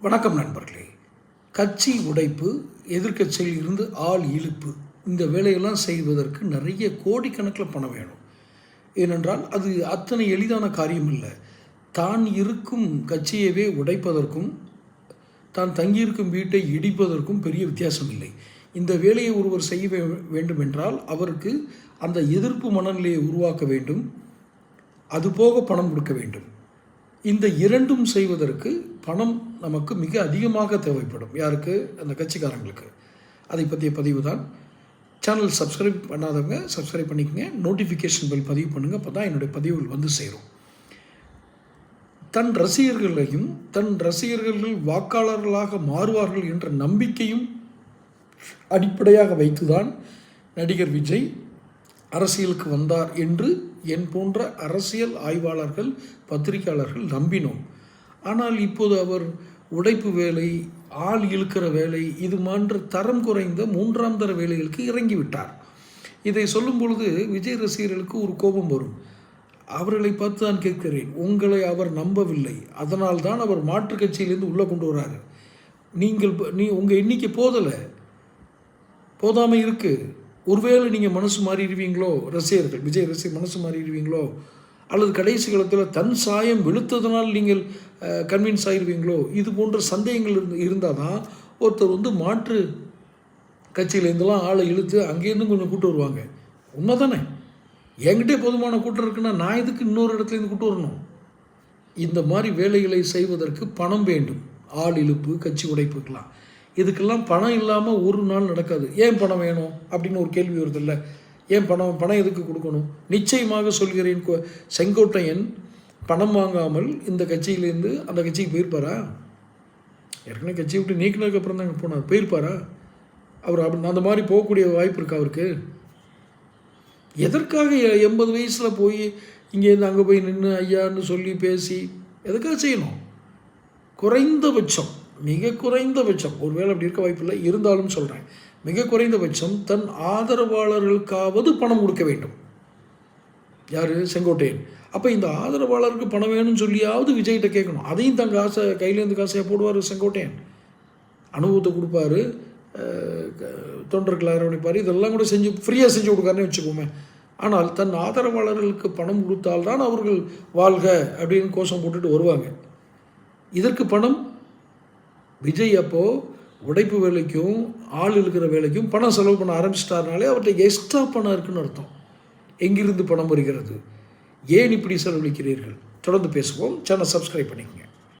வணக்கம் நண்பர்களே. கட்சி உடைப்பு எதிர்க்கட்சியில் இருந்து ஆள் இழுப்பு இந்த வேலையெல்லாம் செய்வதற்கு நிறைய கோடிக்கணக்கில் பணம் வேணும். ஏனென்றால் அது அத்தனை எளிதான காரியம் இல்லை தான் இருக்கும் கட்சியவே உடைப்பதற்கும் தான் தங்கியிருக்கும் வீட்டை இடிப்பதற்கும் பெரிய வித்தியாசம் இல்லை இந்த வேலையை ஒருவர் செய்ய வே- வேண்டுமென்றால் அவருக்கு அந்த எதிர்ப்பு மனநிலையை உருவாக்க வேண்டும். அதுபோக பணம் கொடுக்க வேண்டும். இந்த இரண்டும் செய்வதற்கு பணம் நமக்கு மிக அதிகமாக தேவைப்படும். யாருக்கு? அந்த கட்சிக்காரங்களுக்கு. அதை பற்றிய பதிவு தான். சேனல் சப்ஸ்கிரைப் பண்ணாதவங்க சப்ஸ்கிரைப் பண்ணிக்கங்க. நோட்டிஃபிகேஷன் பில் பதிவு பண்ணுங்கள் அப்போ தான் என்னுடைய பதிவுகள் வந்து சேரும். தன் ரசிகர்களையும் தன் ரசிகர்கள் வாக்காளர்களாக மாறுவார்கள் என்ற நம்பிக்கையும் அடிப்படையாக வைத்துதான் நடிகர் விஜய் அரசியலுக்கு வந்தார் என்று என் போன்ற அரசியல் ஆய்வாளர்கள் பத்திரிகையாளர்கள் நம்பினோம். ஆனால் இப்போது அவர் உடைப்பு வேலை ஆள் இழுக்கிற வேலை இது போன்ற தரம் குறைந்த மூன்றாம் தர வேலைகளுக்கு இறங்கிவிட்டார். இதை சொல்லும் பொழுது விஜய் ரசிகர்களுக்கு ஒரு கோபம் வரும். அவர்களை பார்த்து தான் கேட்கிறேன் உங்களை அவர் நம்பவில்லை. அதனால் தான் அவர் மாற்றுக் கட்சியிலேருந்து உள்ளே கொண்டு வராரு. நீங்கள் நீ உங்கள் எண்ணிக்கை போதலை. போதாமல் இருக்குது ஒருவேளை நீங்கள் மனசு மாறிடுவீங்களோ ரசிகர்கள் விஜய் ரசிகர் மனசு மாறிடுவீங்களோ அல்லது கடைசி காலத்தில் தன் சாயம் வெளுத்ததுனால் நீங்கள் கன்வின்ஸ் ஆகிடுவீங்களோ இது போன்ற சந்தேகங்கள் இருந்து இருந்தால் தான் ஒருத்தர் வந்து மாற்று கட்சியிலேருந்துலாம் ஆளை இழுத்து அங்கேருந்து கொஞ்சம் கூட்டு வருவாங்க. உண்மை தானே என்கிட்டே போதுமான கூட்டம் இருக்குன்னா நான் எதுக்கு இன்னொரு இடத்துலேருந்து கூட்டு வரணும்? இந்த மாதிரி வேலைகளை செய்வதற்கு பணம் வேண்டும். ஆள் இழுப்பு கட்சி உடைப்புக்கெலாம் இதுக்கெல்லாம் பணம் இல்லாமல் ஒரு நாள் நடக்காது. ஏன் பணம் வேணும்? அப்படின்னு ஒரு கேள்வி வருது இல்லை. ஏன் பணம் பணம் எதுக்கு கொடுக்கணும்? நிச்சயமாக சொல்கிறேன். கோ செங்கோட்டையன் பணம் வாங்காமல் இந்த கட்சியிலேருந்து அந்த கட்சிக்கு போயிருப்பாரா? ஏற்கனவே கட்சியை விட்டு நீக்கினதுக்கு அப்புறம் தாங்க போனார். போயிருப்பாரா? அவர் அப்படி அந்த மாதிரி போகக்கூடிய வாய்ப்பு இருக்கா அவருக்கு? எதற்காக எ- எண்பது வயசில் போய் இங்கேருந்து அங்கே போய் நின்று ஐயான்னு சொல்லி பேசி எதுக்காக செய்யணும்? குறைந்தபட்சம். மிக குறைந்தபட்சம் ஒருவேளை அப்படி இருக்க வாய்ப்பில்லை இருந்தாலும் சொல்கிறேன் மிக குறைந்தபட்சம் தன் ஆதரவாளர்களுக்காவது பணம் கொடுக்க வேண்டும். யார்? செங்கோட்டையன். அப்போ இந்த ஆதரவாளருக்கு பணம் வேணும்னு சொல்லியாவது விஜய்கிட்ட கேட்கணும். அதையும் தன் காசை கையிலேருந்து காசையாக போடுவார் செங்கோட்டையன். அனுபவத்தை கொடுப்பாரு. அஹ், தொண்டர்களை அரவணைப்பார். இதெல்லாம் கூட செஞ்சு ஃப்ரீயாக செஞ்சு கொடுக்காருன்னு வச்சுக்கோமே. ஆனால் தன் ஆதரவாளர்களுக்கு பணம் கொடுத்தால்தான் அவர்கள் வாழ்க அப்படின்னு கோஷம் போட்டுட்டு வருவாங்க. இதற்கு பணம் விஜய் அப்போது உடைப்பு வேலைக்கும் ஆள் இருக்கிற வேலைக்கும் பணம் செலவு பண்ண ஆரம்பிச்சிட்டாருனாலே அவர்கிட்ட எக்ஸ்ட்ரா பணம் இருக்குன்னு அர்த்தம். எங்கிருந்து பணம் வருகிறது? ஏன் இப்படி செலவழிக்கிறீர்கள்? தொடர்ந்து பேசுவோம். சேனல் சப்ஸ்கிரைப் பண்ணிக்கங்க.